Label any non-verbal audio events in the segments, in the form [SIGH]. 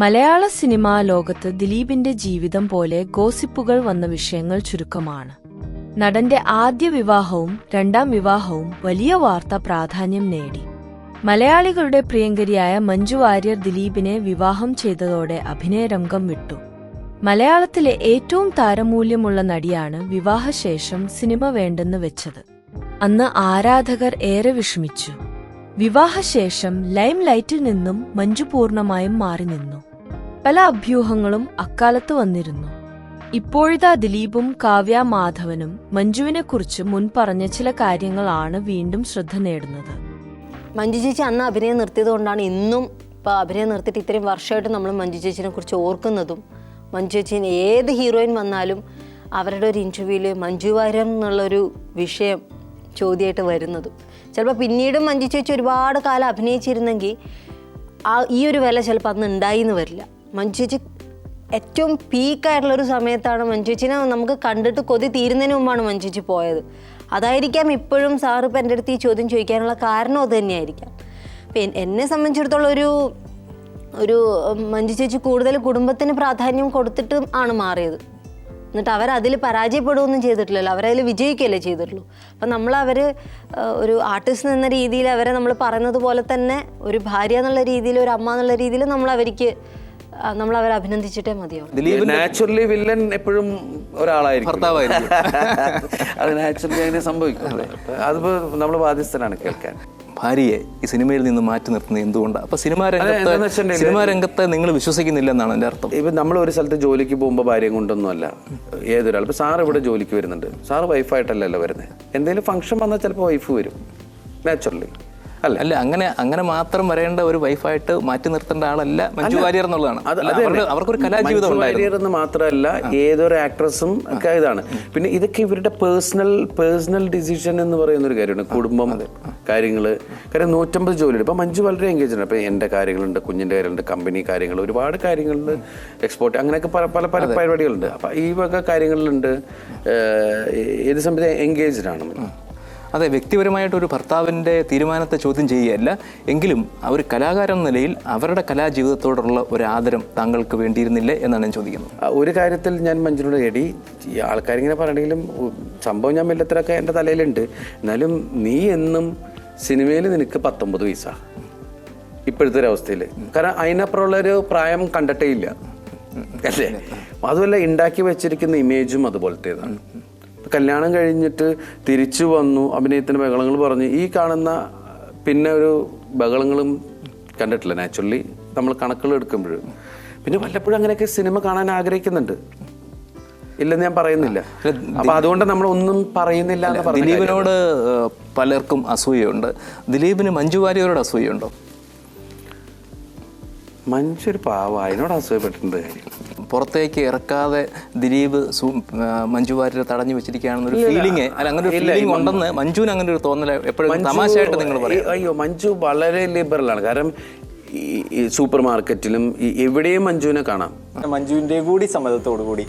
മലയാള cinema ലോകത്ത് ദിലീപിന്റെ ജീവിതം പോലെ ഗോസിപ്പുകൾ വന്ന വിഷയങ്ങൾ ചുരുക്കമാണ്. നടന്റെ ആദ്യ വിവാഹവും രണ്ടാം വിവാഹവും വലിയ വാർത്ത പ്രാധാന്യം നേടി. മലയാളികളുടെ പ്രിയങ്കരിയായ മഞ്ജു വാര്യർ ദിലീപിനെ വിവാഹം ചെയ്തതോടെ അഭിനയരംഗം വിട്ടു. മലയാളത്തിലെ ഏറ്റവും താരമൂല്യമുള്ള നടിയാണ് വിവാഹശേഷം സിനിമ വേണ്ടെന്ന് വെച്ചത്. അന്ന് ആരാധകർ ഏറെ വിഷമിച്ചു. വിവാഹശേഷം ലൈം ലൈറ്റിൽ നിന്നും മഞ്ജു പൂർണമായും മാറി നിന്നു. പല അഭ്യൂഹങ്ങളും അക്കാലത്ത് വന്നിരുന്നു. ഇപ്പോഴത്തെ ദിലീപും കാവ്യ മാധവനും മഞ്ജുവിനെക്കുറിച്ച് മുൻ പറഞ്ഞ ചില കാര്യങ്ങളാണ് വീണ്ടും ശ്രദ്ധ നേടുന്നത്. മഞ്ജു ചേച്ചി അന്ന് അഭിനയം നിർത്തിയത് കൊണ്ടാണ് ഇന്നും ഇപ്പോൾ അഭിനയം നിർത്തിയിട്ട് ഇത്രയും വർഷമായിട്ട് നമ്മൾ മഞ്ജു ചേച്ചിനെ കുറിച്ച് ഓർക്കുന്നതും മഞ്ജു ചേച്ചിന് ഏത് ഹീറോയിൻ വന്നാലും അവരുടെ ഒരു ഇന്റർവ്യൂവിൽ മഞ്ജു വാര്യം എന്നുള്ളൊരു വിഷയം ചോദ്യമായിട്ട് വരുന്നതും. ചിലപ്പോൾ പിന്നീടും മഞ്ജു ചേച്ചി ഒരുപാട് കാലം അഭിനയിച്ചിരുന്നെങ്കിൽ ആ ഈ ഒരു വില ചിലപ്പോൾ അന്ന് ഉണ്ടായി എന്ന് വരില്ല. മഞ്ജു ചേച്ചി ഏറ്റവും പീക്കായിട്ടുള്ള ഒരു സമയത്താണ് മഞ്ജുചേച്ചിനെ നമുക്ക് കണ്ടിട്ട് കൊതി തീരുന്നതിന് മുമ്പാണ് മഞ്ജുജി പോയത്. അതായിരിക്കാം ഇപ്പോഴും സാറ് ഇപ്പം എന്റെ അടുത്ത് ഈ ചോദ്യം ചോദിക്കാനുള്ള കാരണം അത് തന്നെയായിരിക്കാം. അപ്പം എന്നെ സംബന്ധിച്ചിടത്തോളം ഒരു ഒരു മഞ്ജു ചേച്ചി കൂടുതൽ കുടുംബത്തിന് പ്രാധാന്യം കൊടുത്തിട്ട് ആണ് മാറിയത്. എന്നിട്ട് അവരതിൽ പരാജയപ്പെടുകയൊന്നും ചെയ്തിട്ടില്ലല്ലോ. അവരതിൽ വിജയിക്കുകയല്ലേ ചെയ്തിട്ടുള്ളൂ. അപ്പം നമ്മൾ ഒരു ആർട്ടിസ്റ്റ് എന്ന രീതിയിൽ അവരെ നമ്മൾ പറയുന്നത് പോലെ തന്നെ ഒരു ഭാര്യ എന്നുള്ള രീതിയിൽ ഒരു അമ്മ എന്നുള്ള രീതിയിൽ നമ്മൾ അവർക്ക് നമ്മൾ അവരെ അഭിനന്ദിച്ചിട്ടേ മതിയാവും. ദിലീപ് നാച്ചുറലി വില്ലൻ എപ്പോഴും ഒരാളായിരിക്കും. ഭർത്താവായിരിക്കും. [LAUGHS] അത് നാച്ചുറലി അങ്ങനെ സംഭവിക്കുന്നത് അതിപ്പോ നമ്മൾ ബാധ്യസ്ഥനാണ് കേൾക്കാൻ. ഭാര്യയെ ഈ സിനിമയിൽ നിന്ന് മാറ്റി നിർത്തുന്നത് എന്തുകൊണ്ടാണ് അപ്പൊ സിനിമാ രംഗത്ത് സിനിമാ രംഗത്തെ നിങ്ങൾ വിശ്വസിക്കുന്നില്ലെന്നാണ് എന്റെ അർത്ഥം. ഇപ്പൊ നമ്മൾ ഒരു സ്ഥലത്ത് ജോലിക്ക് പോകുമ്പോൾ ഭാര്യയും കൊണ്ടൊന്നുമല്ല ഏതൊരാൾ. ഇപ്പം സാർ ഇവിടെ ജോലിക്ക് വരുന്നുണ്ട്. സാറ് വൈഫായിട്ടല്ലല്ലോ വരുന്നത് എന്തെങ്കിലും ഫംഗ്ഷൻ വന്നാൽ ചിലപ്പോൾ വൈഫ് വരും നാച്ചുറലി അല്ല? അല്ല അങ്ങനെ അങ്ങനെ മാത്രം വരേണ്ട ഒരു വൈഫായിട്ട് മാറ്റി നിർത്തേണ്ട ആളല്ല മഞ്ജു വാര്യർ എന്നുള്ളതാണ്. അവർക്കൊരു കലാജീവിതം എന്ന് മാത്രമല്ല ഏതൊരു ആക്ട്രസും ഒക്കെ ഇതാണ്. പിന്നെ ഇതൊക്കെ ഇവരുടെ പേഴ്സണൽ പേഴ്സണൽ ഡിസിഷൻ എന്ന് പറയുന്ന ഒരു കാര്യമാണ് കുടുംബം കാര്യങ്ങൾ. കാര്യം നൂറ്റമ്പത് ജോലിയുണ്ട്. ഇപ്പൊ മഞ്ജു വളരെ എൻഗേജ് ആണ്. ഇപ്പൊ എന്റെ കാര്യങ്ങളുണ്ട് കുഞ്ഞിന്റെ കാര്യങ്ങളുണ്ട് കമ്പനി കാര്യങ്ങൾ ഒരുപാട് കാര്യങ്ങളുണ്ട്. എക്സ്പോർട്ട് അങ്ങനെയൊക്കെ പല പല പല പരിപാടികളുണ്ട്. അപ്പൊ ഈ വക കാര്യങ്ങളിലുണ്ട് ഏത് സമയത്ത് എൻഗേജ്ഡ് ആണ്. അതെ വ്യക്തിപരമായിട്ട് ഒരു ഭർത്താവിന്റെ തീരുമാനത്തെ ചോദ്യം ചെയ്യുകയല്ല. എങ്കിലും ഒരു കലാകാരൻ എന്ന നിലയിൽ അവരുടെ കലാജീവിതത്തോടുള്ള ഒരു ആദരം താങ്കൾക്ക് വേണ്ടിയിരുന്നില്ലേ എന്നാണ് ഞാൻ ചോദിക്കുന്നത്. ഒരു കാര്യത്തിൽ ഞാൻ മഞ്ജുനോട് എടി ഈ ആൾക്കാരിങ്ങനെ പറയണെങ്കിലും സംഭവം ഞാൻ മെല്ലത്തിലൊക്കെ എന്റെ തലയിലുണ്ട്. എന്നാലും നീ എന്നും സിനിമയിൽ നിനക്ക് പത്തൊമ്പത് വയസ്സ ഇപ്പോഴത്തെ ഒരു അവസ്ഥയിൽ കാരണം അതിനപ്പുറമുള്ളൊരു പ്രായം കണ്ടിട്ടേ ഇല്ല. അല്ലേ? അതുമല്ല ഉണ്ടാക്കി വെച്ചിരിക്കുന്ന ഇമേജും അതുപോലത്തേതാണ്. കല്യാണം കഴിഞ്ഞിട്ട് തിരിച്ചു വന്നു അഭിനയത്തിന് ബഹളങ്ങൾ പറഞ്ഞു. ഈ കാണുന്ന പിന്നെ ഒരു ബഹളങ്ങളും കണ്ടിട്ടില്ല നാച്ചുറലി നമ്മൾ കണക്കുകൾ എടുക്കുമ്പോൾ. പിന്നെ വല്ലപ്പോഴും അങ്ങനെയൊക്കെ സിനിമ കാണാൻ ആഗ്രഹിക്കുന്നുണ്ട്. ഇല്ലെന്ന് ഞാൻ പറയുന്നില്ല. അപ്പൊ അതുകൊണ്ട് നമ്മൾ ഒന്നും പറയുന്നില്ല ദിലീപിനോട് പലർക്കും അസൂയുണ്ട്. ദിലീപിന് മഞ്ജു വാര്യരോട് അസൂയുണ്ടോ? മഞ്ജു ഒരു പാവ. അതിനോട് അസൂയപ്പെട്ടിട്ടുണ്ട്. കാര്യം പുറത്തേക്ക് ഇറക്കാതെ ദിലീപ് മഞ്ജു വാര്യരെ തടഞ്ഞു വെച്ചിരിക്കുകയാണെന്നൊരു ഫീലിംഗ് അല്ല അങ്ങനെ ഒരു ഫീലിംഗ് ഉണ്ടെന്ന് മഞ്ജുവിന് അങ്ങനെ ഒരു തോന്നല എപ്പോഴും തമാശയായിട്ട് നിങ്ങൾ പറയും അയ്യോ മഞ്ജു വളരെ ലിബറലാണ് കാരണം ഈ- സൂപ്പർ മാർക്കറ്റിലും എവിടെയും മഞ്ജുവിനെ കാണാം. മഞ്ജുവിന്റെ കൂടി സമ്മതത്തോടു കൂടി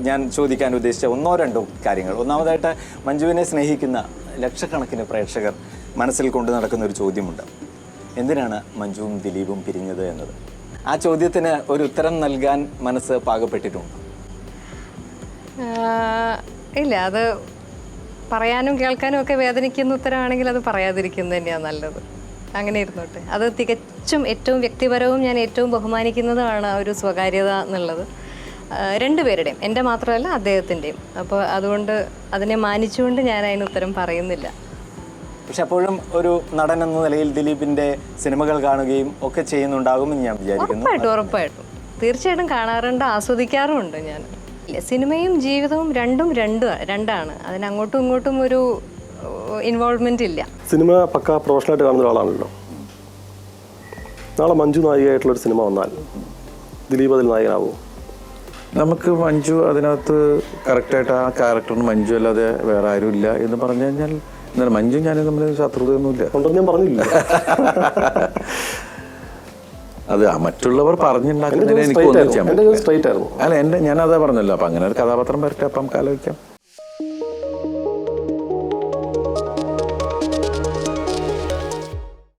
ഞാൻ ചോദിക്കാൻ ഉദ്ദേശിച്ച ഒന്നോ രണ്ടോ കാര്യങ്ങൾ. ഒന്നാമതായിട്ട് മഞ്ജുവിനെ സ്നേഹിക്കുന്ന ലക്ഷക്കണക്കിന് പ്രേക്ഷകർ മനസ്സിൽ കൊണ്ടു നടക്കുന്ന ഒരു ചോദ്യമുണ്ട്. എന്തിനാണ് മഞ്ജുവും ദിലീപും പിരിഞ്ഞത് എന്നത്? ആ ചോദ്യത്തിന് ഒരു ഉത്തരം നൽകാൻ മനസ്സ് പാകപ്പെട്ടിട്ടുണ്ട്. ഇല്ല അത് പറയാനും കേൾക്കാനും ഒക്കെ വേദനിക്കുന്ന ഉത്തരമാണെങ്കിൽ അത് പറയാതിരിക്കുന്നത് തന്നെയാണ് നല്ലത്. അങ്ങനെ ഇരുന്നോട്ടെ. അത് തികച്ചും ഏറ്റവും വ്യക്തിപരവും ഞാൻ ഏറ്റവും ബഹുമാനിക്കുന്നതുമാണ് ആ ഒരു സ്വകാര്യത എന്നുള്ളത്. രണ്ടുപേരുടെയും എന്റെ മാത്രമല്ല അദ്ദേഹത്തിന്റെയും. അപ്പോൾ അതുകൊണ്ട് അതിനെ മാനിച്ചുകൊണ്ട് ഞാൻ അതിന് ഉത്തരം പറയുന്നില്ല. പക്ഷെ അപ്പോഴും ഒരു നടൻ എന്ന നിലയിൽ ദിലീപിന്റെ സിനിമകൾ കാണുകയും ഒക്കെ ചെയ്യുന്നുണ്ടാകുമെന്ന് ഞാൻ വിചാരിക്കുന്നു. ഉറപ്പായിട്ടും ഉറപ്പായിട്ടും. തീർച്ചയായിട്ടും കാണാറുണ്ട് ആസ്വദിക്കാറുമുണ്ട് ഞാൻ. സിനിമയും ജീവിതവും രണ്ടും രണ്ട് രണ്ടാണ്. അതിനങ്ങോട്ടും ഇങ്ങോട്ടും ഒരു ഇൻവോൾവ്മെന്റ് ഇല്ല. സിനിമ പക്ക പ്രൊഫഷണലായിട്ട് കാണുന്ന ഒരാളാണല്ലോ. നാളെ മഞ്ജു നായികയായിട്ടുള്ള ഒരു സിനിമ വന്നാൽ ദിലീപ് അതിൽ നായകനാവോ? നമുക്ക് മഞ്ജു അതിനകത്ത് കറക്റ്റായിട്ട് ആ ക്യാരക്ടറിന് മഞ്ജു അല്ലാതെ വേറെ ആരും ഇല്ല എന്ന് പറഞ്ഞു കഴിഞ്ഞാൽ എന്താണ് മഞ്ജു ഞാൻ തമ്മിൽ ശത്രുതയൊന്നുമില്ല. ഉണ്ടെന്ന് ഞാൻ പറഞ്ഞില്ല. അത് മറ്റുള്ളവർ പറഞ്ഞുണ്ടാക്കുന്നതിന് എനിക്ക് ഒന്നും ചെയ്യാൻ പറ്റില്ല. അല്ല എന്റെ ഞാനതാ പറഞ്ഞല്ലോ. അപ്പം അങ്ങനെ ഒരു കഥാപാത്രം വരട്ടെ അപ്പം ആലോചിക്കാം